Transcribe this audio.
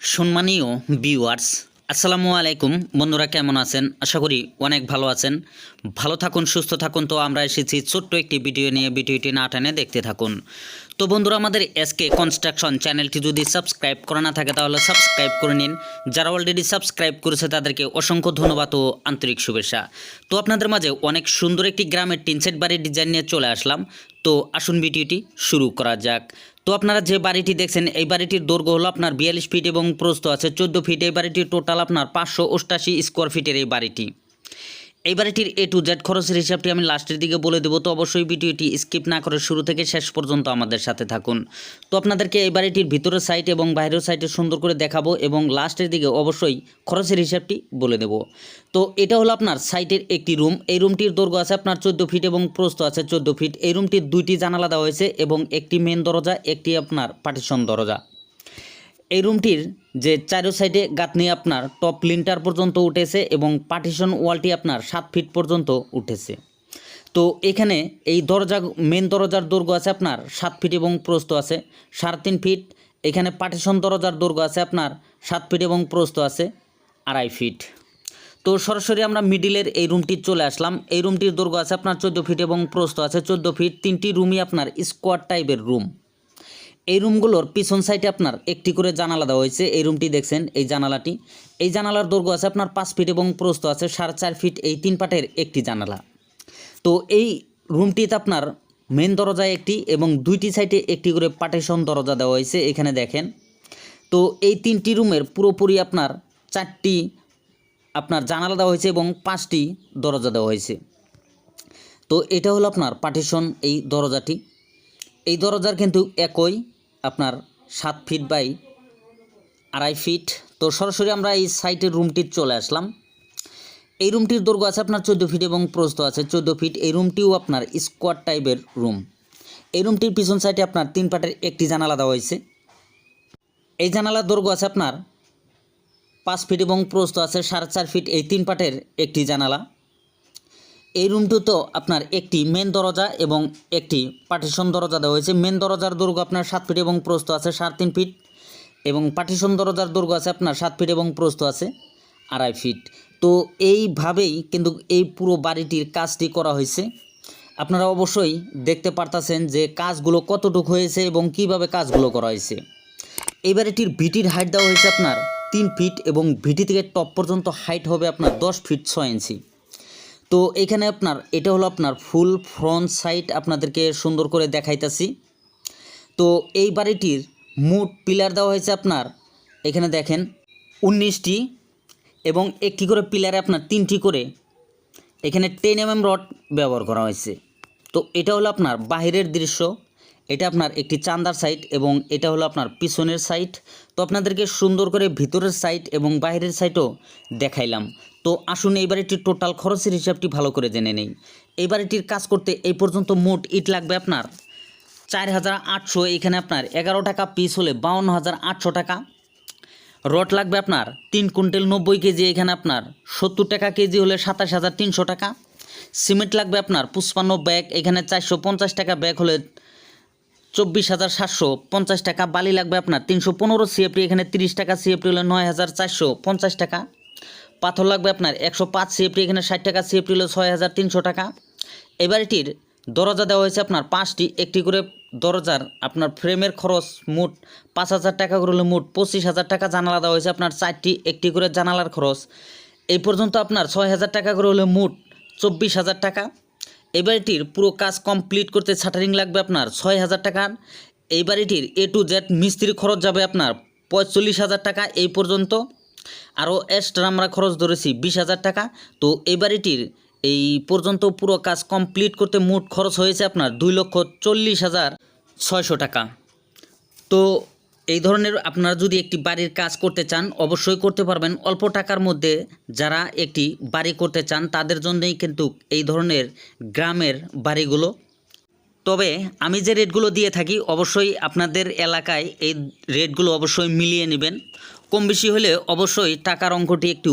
সম্মানীয় ভিউয়ার্স আসসালামু আলাইকুম। বন্ধুরা, কেমন আছেন? আশা করি অনেক ভালো আছেন। ভালো থাকুন, সুস্থ থাকুন। তো আমরা এসেছি ছোট্ট একটি ভিডিও নিয়ে। ভিডিওটি না টেনে দেখতে থাকুন। তো বন্ধুরা, আমাদের এসকে কনস্ট্রাকশন চ্যানেলটি যদি সাবস্ক্রাইব করা না থাকে, তাহলে সাবস্ক্রাইব করে নিন। যারা অলরেডি সাবস্ক্রাইব করেছে, তাদেরকে অসংখ্য ধন্যবাদ ও আন্তরিক শুভেচ্ছা। তো আপনাদের মাঝে অনেক সুন্দর একটি গ্রামের টিনসেট বাড়ির ডিজাইন নিয়ে চলে আসলাম। তো আসুন ভিডিওটি শুরু করা যাক। তো আপনারা যে বাড়িটি দেখছেন, এই বাড়িটির দৈর্ঘ্য হলো আপনার বিয়াল্লিশ ফিট এবং প্রস্থ আছে চোদ্দ ফিট এই বাড়িটির টোটাল আপনার পাঁচশো অষ্টাশি স্কোয়ার ফিটের এই বাড়িটি। এই বাড়িটির এ টু জেড খরচের হিসাবটি আমি লাস্টের দিকে বলে দেবো, তো অবশ্যই ভিডিওটি স্কিপ না করে শুরু থেকে শেষ পর্যন্ত আমাদের সাথে থাকুন। তো আপনাদেরকে এই বাড়িটির ভিতরের এবং বাইরের সাইডে সুন্দর করে দেখাবো এবং লাস্টের দিকে অবশ্যই খরচের হিসাবটি বলে দেবো। তো এটা হলো আপনার সাইটের একটি রুম এই রুমটির দৈর্ঘ্য আছে আপনার চোদ্দ ফিট এবং প্রস্থ আছে চোদ্দ ফিট এই রুমটির দুইটি জানালা দেওয়া হয়েছে এবং একটি মেন দরজা, একটি আপনার পার্টিশন দরজা। এই রুমটির যে চারো সাইডে গাঁথনি আপনার, টপ লিন্টার পর্যন্ত উঠেছে এবং পার্টিশন ওয়ালটি আপনার সাত ফিট পর্যন্ত উঠেছে। তো এখানে এই দরজা, মেন দরজার দৈর্ঘ্য আছে আপনার সাত ফিট এবং প্রস্ত আছে, সাড়ে তিন ফিট। এখানে পার্টিশন দরজার দৈর্ঘ্য আছে আপনার সাত ফিট এবং প্রস্ত আছে আড়াই ফিট। তো সরাসরি আমরা মিডিলের এই রুমটি চলে আসলাম। এই রুমটির দৈর্ঘ্য আছে আপনার চোদ্দ ফিট এবং প্রস্ত আছে। চোদ্দ ফিট তিনটি রুমই আপনার স্কোয়ার টাইপের রুম। এই রুমগুলোর পিছন সাইডে আপনার একটি করে জানালা দেওয়া হয়েছে। এই রুমটি দেখছেন, এই জানালাটি। এই জানালার দৈর্ঘ্য আছে আপনার পাঁচ ফিট এবং প্রস্থ আছে সাড়ে চার ফিট, এই তিন পাটের একটি জানালা। তো এই রুমটিতে আপনার মেন দরজায় একটি এবং দুইটি সাইডে একটি করে পার্টিশন দরজা দেওয়া হয়েছে এখানে দেখেন। তো এই তিনটি রুমের পুরোপুরি আপনার চারটি আপনার জানালা দেওয়া হয়েছে এবং পাঁচটি দরজা দেওয়া হয়েছে। তো এটা হলো আপনার পার্টিশন এই দরজাটি। এই দরজার কিন্তু একই আপনার সাত ফিট বাই আড়াই ফিট তো সরাসরি আমরা এই সাইটের রুমটির চলে আসলাম। এই রুমটির দৈর্ঘ্য আছে আপনার চোদ্দ ফিট এবং প্রস্ত আছে চোদ্দ ফিট এই রুমটিও আপনার স্কোয়ার টাইপের রুম এই রুমটির পিছন সাইডে আপনার তিন পাটের একটি জানালা দেওয়া হয়েছে। এই জানালার দৈর্ঘ্য আছে আপনার পাঁচ ফিট এবং প্রস্ত আছে সাড়ে চার ফিট এই তিন পাটের একটি জানালা। এই রুমটিতে আপনার একটি মেন দরজা এবং একটি পার্টিশন দরজা দেওয়া হয়েছে। মেন দরজার দৈর্ঘ্য আপনার সাত ফিট এবং প্রস্ত আছে সাড়ে তিন ফিট এবং পার্টিশন দরজার দৈর্ঘ্য আছে আপনার সাত ফিট এবং প্রস্ত আছে আড়াই ফিট তো এইভাবেই কিন্তু এই পুরো বাড়িটির কাজটি করা হয়েছে। আপনারা অবশ্যই দেখতে পারতাছেন যে কাজগুলো কতটুকু হয়েছে এবং কীভাবে কাজগুলো করা হয়েছে। এই বাড়িটির ভিটির হাইট দেওয়া হয়েছে আপনার তিন ফিট এবং ভিটি থেকে টপ পর্যন্ত হাইট হবে আপনার দশ ফিট ছয় ইঞ্চি তো এখানে আপনার, এটা হলো আপনার ফুল ফ্রন্ট সাইড আপনাদেরকে সুন্দর করে দেখাইতাছি। তো এই বাড়িটির মোট পিলার দেওয়া হয়েছে আপনার, এখানে দেখেন, উনিশটি এবং একটি করে পিলারে আপনার তিনটি করে এখানে টেন এম এম রড ব্যবহার করা হয়েছে। তো এটা হলো আপনার বাহিরের দৃশ্য। এটা আপনার একটি চান্দার সাইট এবং এটা হলো আপনার পিছনের সাইট তো আপনাদেরকে সুন্দর করে ভিতরের সাইট এবং বাইরের সাইটও দেখাইলাম। তো আসুন এই বাড়িটির টোটাল খরচের হিসাবটি ভালো করে জেনে নেই। এই বাড়িটির কাজ করতে এই পর্যন্ত মোট ইট লাগবে আপনার চার হাজার আটশো, এখানে আপনার এগারো টাকা পিস হলে বাউন্ন হাজার আটশো টাকা। রড লাগবে আপনার তিন কুইন্টাল নব্বই কেজি, এখানে আপনার সত্তর টাকা কেজি হলে সাতাশ হাজার তিনশো টাকা। সিমেন্ট লাগবে আপনার পুষ্পান্ন ব্যাগ এখানে চারশো পঞ্চাশ টাকা ব্যাগ হলে চব্বিশ হাজার সাতশো পঞ্চাশ টাকা, বালি লাগবে আপনার তিনশো পনেরো সিএফটি এখানে তিরিশ টাকা সিএফটি হলে নয় হাজার চারশো পঞ্চাশ টাকা। পাথর লাগবে আপনার একশো পাঁচ সিএফটি এখানে ষাট টাকা সিএফটি হলে ছয় হাজার তিনশো টাকা। এবারটির দরজা দেওয়া হয়েছে আপনার পাঁচটি, একটি করে দরজার আপনার ফ্রেমের খরচ মোট পাঁচ হাজার টাকা করে হলে মোট পঁচিশ হাজার টাকা, জানালা দেওয়া হয়েছে আপনার চারটি, একটি করে জানালার খরচ। এই পর্যন্ত আপনার ছয় হাজার টাকা করে হলে মোট চব্বিশ হাজার টাকা। এই বাড়িটির পুরো কাজ কমপ্লিট করতে ছাটারিং লাগবে আপনার ছয় হাজার টাকার এই বাড়িটির এ টু জেড মিস্ত্রি খরচ যাবে আপনার পঁয়তাল্লিশ হাজার টাকা এই পর্যন্ত। আরও এক্সট্রা আমরা খরচ ধরেছি বিশ হাজার টাকা। তো এই বাড়িটির এই পর্যন্ত পুরো কাজ কমপ্লিট করতে মোট খরচ হয়েছে আপনার দুই লক্ষ চল্লিশ হাজার ছয়শো টাকা। তো এই ধরনের আপনারা যদি একটি বাড়ির কাজ করতে চান, অবশ্যই করতে পারবেন। অল্প টাকার মধ্যে যারা একটি বাড়ি করতে চান, তাদের জন্যই কিন্তু এই ধরনের গ্রামের বাড়িগুলো। তবে আমি যে রেটগুলো দিয়ে থাকি, অবশ্যই আপনাদের এলাকায় এই রেটগুলো অবশ্যই মিলিয়ে নেবেন। কম বেশি হলে অবশ্যই টাকার অঙ্কটি একটু